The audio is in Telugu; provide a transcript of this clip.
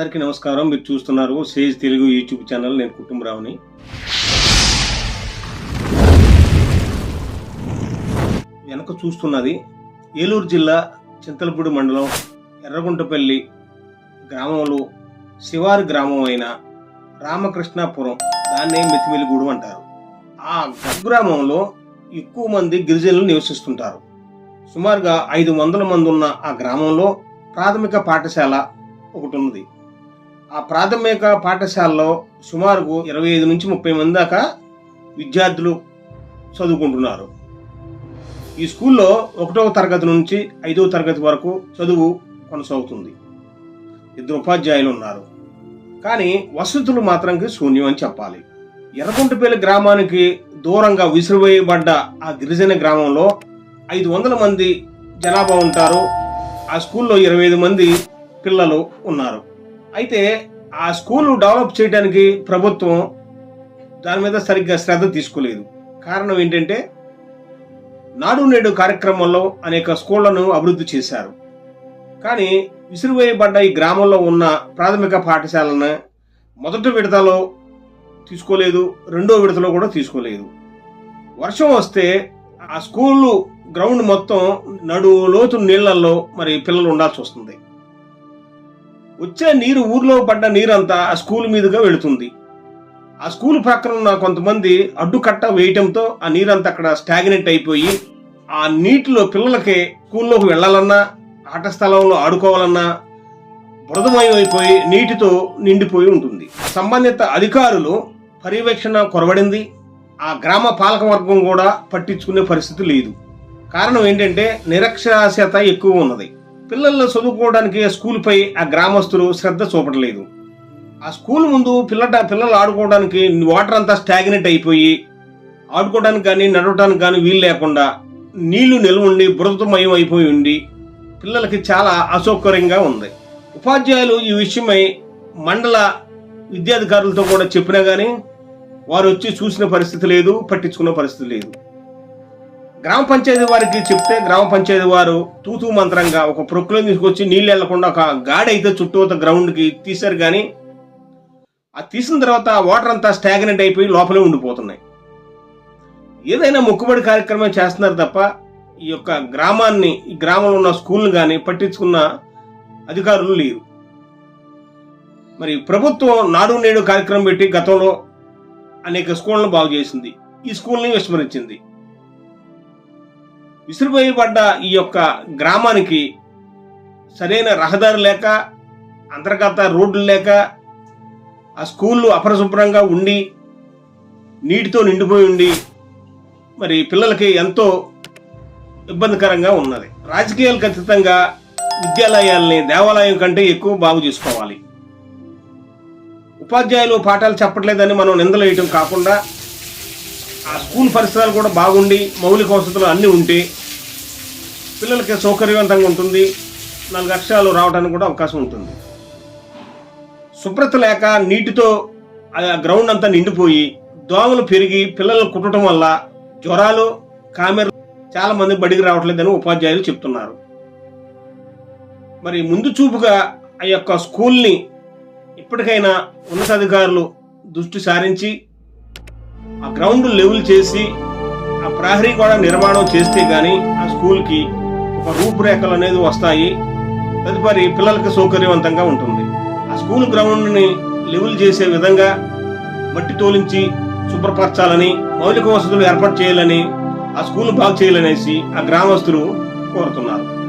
అందరికీ నమస్కారం. మీరు చూస్తున్నారు సేజ్ తెలుగు యూట్యూబ్ ఛానల్. నేను కుటుంబరావుని. వెనక చూస్తున్నది ఏలూరు జిల్లా చింతలపూడి మండలం ఎర్రగుంటపల్లి గ్రామంలో శివారు గ్రామం అయిన రామకృష్ణాపురం దాన్నే మితిమిలిగూడు అంటారు. ఆ గ్రామంలో ఎక్కువ మంది గిరిజనులు నివసిస్తుంటారు. సుమారుగా ఐదు వందల మంది ఉన్న ఆ గ్రామంలో ప్రాథమిక పాఠశాల ఒకటి ఉన్నది. ఆ ప్రాథమిక పాఠశాలలో సుమారుకు ఇరవై ఐదు నుంచి ముప్పై మంది దాకా విద్యార్థులు చదువుకుంటున్నారు. ఈ స్కూల్లో ఒకటవ తరగతి నుంచి ఐదవ తరగతి వరకు చదువు కొనసాగుతుంది. ఇద్దరు ఉపాధ్యాయులు ఉన్నారు. కానీ వసతులు మాత్రంకి శూన్యం అని చెప్పాలి. ఎర్రకుంటపల్లి గ్రామానికి దూరంగా విసిరివేయబడ్డ ఆ గిరిజన గ్రామంలో ఐదు వందల మంది జనాభా ఉంటారు. ఆ స్కూల్లో ఇరవై ఐదు మంది పిల్లలు ఉన్నారు. అయితే ఆ స్కూల్ డెవలప్ చేయడానికి ప్రభుత్వం దాని మీద సరిగ్గా శ్రద్ధ తీసుకోలేదు. కారణం ఏంటంటే నాడు నేడు కార్యక్రమంలో అనేక స్కూళ్ళను అభివృద్ధి చేశారు. కానీ విసిరివేయబడ్డ ఈ గ్రామంలో ఉన్న ప్రాథమిక పాఠశాలను మొదటి విడతలో తీసుకోలేదు రెండో విడతలో కూడా తీసుకోలేదు. వర్షం వస్తే ఆ స్కూల్ గ్రౌండ్ మొత్తం నడు లోతు నీళ్ళలో మరి పిల్లలు ఉండాల్సి వస్తుంది. వచ్చే నీరు ఊర్లో పడ్డ నీరంతా ఆ స్కూల్ మీదుగా వెళుతుంది. ఆ స్కూల్ ప్రక్కన ఉన్న కొంతమంది అడ్డుకట్ట వేయటంతో ఆ నీరంతా అక్కడ స్టాగ్నెట్ అయిపోయి ఆ నీటిలో పిల్లలకి స్కూల్లోకి వెళ్ళాలన్నా ఆట స్థలంలో ఆడుకోవాలన్నా బురదమయం అయిపోయి నీటితో నిండిపోయి ఉంటుంది. సంబంధిత అధికారులు పర్యవేక్షణ కొరబడింది ఆ గ్రామ పాలక వర్గం కూడా పట్టించుకునే పరిస్థితి లేదు. కారణం ఏంటంటే నిరక్షరాస్యత ఎక్కువ ఉన్నది. పిల్లలు చదువుకోవడానికి స్కూల్పై ఆ గ్రామస్తులు శ్రద్ధ చూపట్లేదు. ఆ స్కూల్ ముందు పిల్లట పిల్లలు ఆడుకోవడానికి వాటర్ అంతా స్టాగ్నెట్ అయిపోయి ఆడుకోవడానికి కానీ నడవడానికి కానీ వీలు లేకుండా నీళ్ళు నిల్వ ఉండి బురదమయం అయిపోయి ఉండి పిల్లలకి చాలా అసౌకర్యంగా ఉంది. ఉపాధ్యాయులు ఈ విషయమై మండల విద్యాధికారులతో కూడా చెప్పినా కానీ వారు వచ్చి చూసిన పరిస్థితి లేదు పట్టించుకున్న పరిస్థితి లేదు. గ్రామ పంచాయతీ వారికి చెప్తే గ్రామ పంచాయతీ వారు తూతూ మంత్రంగా ఒక ప్రొక్కులను తీసుకొచ్చి నీళ్ళు వెళ్ళకుండా ఒక గాడి అయితే చుట్టూ గ్రౌండ్కి తీశారు కానీ ఆ తీసిన తర్వాత వాటర్ అంతా స్టాగ్నెంట్ అయిపోయి లోపలే ఉండిపోతున్నాయి. ఏదైనా మొక్కుబడి కార్యక్రమం చేస్తున్నారు తప్ప ఈ యొక్క గ్రామాన్ని ఈ గ్రామంలో ఉన్న స్కూల్ని కానీ పట్టించుకున్న అధికారులు లేరు. మరి ప్రభుత్వం నాడు నేడు కార్యక్రమం పెట్టి గతంలో అనేక స్కూళ్ళను బాగు చేసింది. ఈ స్కూల్ని విస్మరించింది. విసిరిపోయబడ్డ ఈ యొక్క గ్రామానికి సరైన రహదారి లేక అంతర్గత రోడ్లు లేక ఆ స్కూళ్ళు అపరిశుభ్రంగా ఉండి నీటితో నిండిపోయి ఉండి మరి పిల్లలకి ఎంతో ఇబ్బందికరంగా ఉన్నది. రాజకీయాలు ఖచ్చితంగా విద్యాలయాల్ని దేవాలయం కంటే ఎక్కువ బాగు చేసుకోవాలి. ఉపాధ్యాయులు పాఠాలు చెప్పట్లేదని మనం నిందలేయటం కాకుండా ఆ స్కూల్ పరిసరాలు కూడా బాగుండి మౌలిక వసతులు అన్నీ ఉంటే పిల్లలకి సౌకర్యవంతంగా ఉంటుంది. నాలుగు అక్షరాలు రావడానికి కూడా అవకాశం ఉంటుంది. శుభ్రత లేక నీటితో ఆ గ్రౌండ్ అంతా నిండిపోయి దోమలు పెరిగి పిల్లలు కుట్టడం వల్ల జ్వరాలు కామెరలు చాలా మంది బడికి రావట్లేదని ఉపాధ్యాయులు చెప్తున్నారు. మరి ముందు చూపుగా ఆ యొక్క స్కూల్ని ఇప్పటికైనా ఉన్నతాధికారులు దృష్టి సారించి ఆ గ్రౌండ్ లెవెల్ చేసి ఆ ప్రహరీ కూడా నిర్మాణం చేస్తే కానీ ఆ స్కూల్కి రూపురేఖలు అనేది వస్తాయి. తదుపరి పిల్లలకు సౌకర్యవంతంగా ఉంటుంది. ఆ స్కూల్ గ్రౌండ్ని లెవెల్ చేసే విధంగా మట్టి తోలించి శుభ్రపరచాలని మౌలిక వసతులు ఏర్పాటు చేయాలని ఆ స్కూల్ బాగు చేయాలనేసి ఆ గ్రామస్తులు కోరుతున్నారు.